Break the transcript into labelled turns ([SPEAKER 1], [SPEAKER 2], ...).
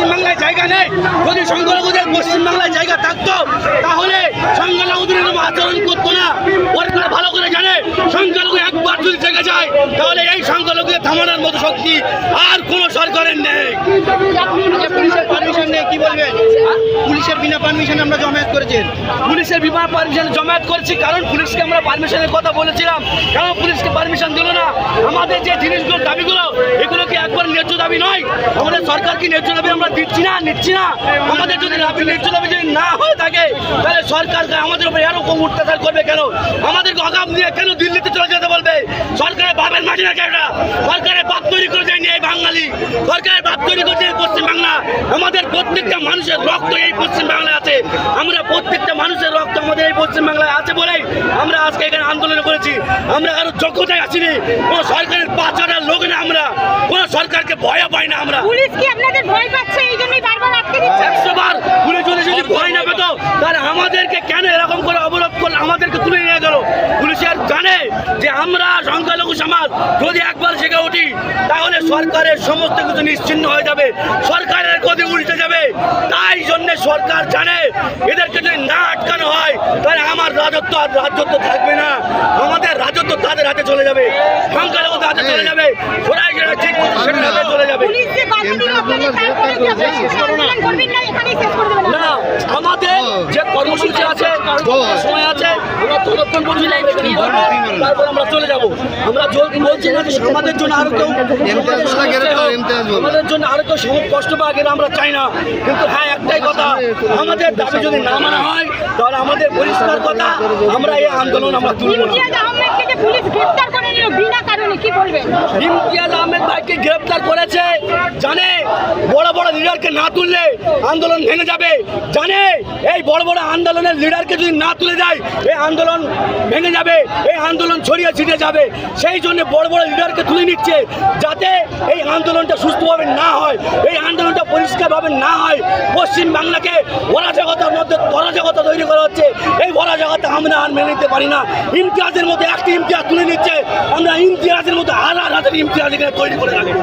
[SPEAKER 1] পশ্চিমবাংলায় জায়গা নেই, যদি সংখ্যালঘুদের পশ্চিমবাংলায় জায়গা থাকতো, তাহলে সংখ্যালঘুদের এরকম আচরণ করতো না। ওরা ভালো করে জানে সংখ্যালঘু একবার যদি থেকে যায়, তাহলে এই সংখ্যালঘুকে থামানোর মতো শক্তি আর কোনো সরকারের নেই।
[SPEAKER 2] বিনা পারমিশন আমরা জমায়েত করেছেন
[SPEAKER 1] পুলিশের বিমান পারমিশন জমায়েত করেছি, কারণ পুলিশকে আমরা পারমিশনের কথা বলেছিলাম। কারণ পুলিশকে পারমিশন দিল না। আমাদের যে জিনিসগুলো, দাবিগুলো এগুলো কি একবার ন্যায্য দাবি নয়। আমাদের সরকার কি ন্যায্য দাবি আমরা দিচ্ছি না, নিচ্ছি না। আমাদের যদি ন্যায্য দাবি যদি না হয়ে থাকে, তাহলে সরকার আমাদের উপর এরকম অত্যাচার করবে কেন? আমাদেরকে অগাম দিয়ে কেন দিল্লিতে চলে যেতে বলবে? সরকারের বাপের মাটি না কেন সরকারের বাপ তৈরি করে যায়নি সরকারের বাপ তৈরি করছে পশ্চিমবাংলা। আমাদের প্রত্যেকটা মানুষের রক্ত এই পশ্চিমবাংলায় আছে। আমরা প্রত্যেকটা মানুষের রক্ত আমাদের এই পশ্চিমবাংলায় আছে বলেই আমরা আজকে এখানে আন্দোলন করেছি। আমরা কারও যোগ্যতায় আসিনি। কোনো সরকারের পাঁচ হাজার লোক না আমরা। কোনো সরকারকে ভয় পাই না আমরা।
[SPEAKER 3] পুলিশ কি আপনাদের ভয় পাচ্ছে এই জন্যই বারবার আটকে দিচ্ছে
[SPEAKER 1] একশো বার পুলিশ যদি যদি ভয় না পেত তাহলে আমাদেরকে কেন এরকম করে অবরোধ করল আমাদেরকে তুলে নিয়ে গেল পুলিশের জানে যে আমরা সংখ্যালঘু সমাজ যদি একবার জেগে উঠি তাহলে সরকারের সমস্ত কিছু নিশ্চিন্ন হয়ে যাবে। সরকারের গতি উল্টে যাবে। তাই জন্যে সরকার জানে এদেরকে যদি না আটকানো হয় তাহলে আমার রাজত্ব আর রাজত্ব থাকবে না। আমাদের রাজত্ব তাদের হাতে চলে যাবে। সংখ্যালঘু তাদের চলে যাবে। ওরাই যেটা ঠিক করছে সেটার চলে যাবে। আমাদের যে কর্মসূচি আছে সময় আছে আমরা ততক্ষণ পর্যন্ত তারপর আমরা চলে যাব। আমরা বলছি না যে আমাদের জন্য আরও কেউ আমাদের জন্য আরও কেউ কষ্ট পাক এটা আমরা চাই না। কিন্তু হ্যাঁ একটাই কথা আমাদের দাবি যদি না মানা হয় তাহলে আমাদের পরিষ্কার কথা আমরা এই আন্দোলন আমরা তুলব না। জানে, বড় বড় লিডারকে না তুললে আন্দোলন ভেঙে যাবে। জানে, এই বড় বড় আন্দোলনের লিডারকে যদি না তুলে এই আন্দোলন ভেঙে যাবে, এই আন্দোলন ছড়িয়ে যাবে। সেই জন্য বড় বড় লিডারকে তুলে নিচ্ছে, যাতে এই আন্দোলনটা সুস্থভাবে না হয়, এই আন্দোলনটা পরিষ্কারভাবে না হয়। পশ্চিম বাংলাকে অরাজকতার মধ্যে অরাজকতা তৈরি করা হচ্ছে। এই অরাজকতা আমরা আর মেনে নিতে পারি না। ইমতিয়াজের মধ্যে একটি ইমতিয়াজ তুলে নিচ্ছে। আমরা ইমতিয়াজের মধ্যে হাজার হাজার ইমতিয়াজ এখানে তৈরি করে রাখব।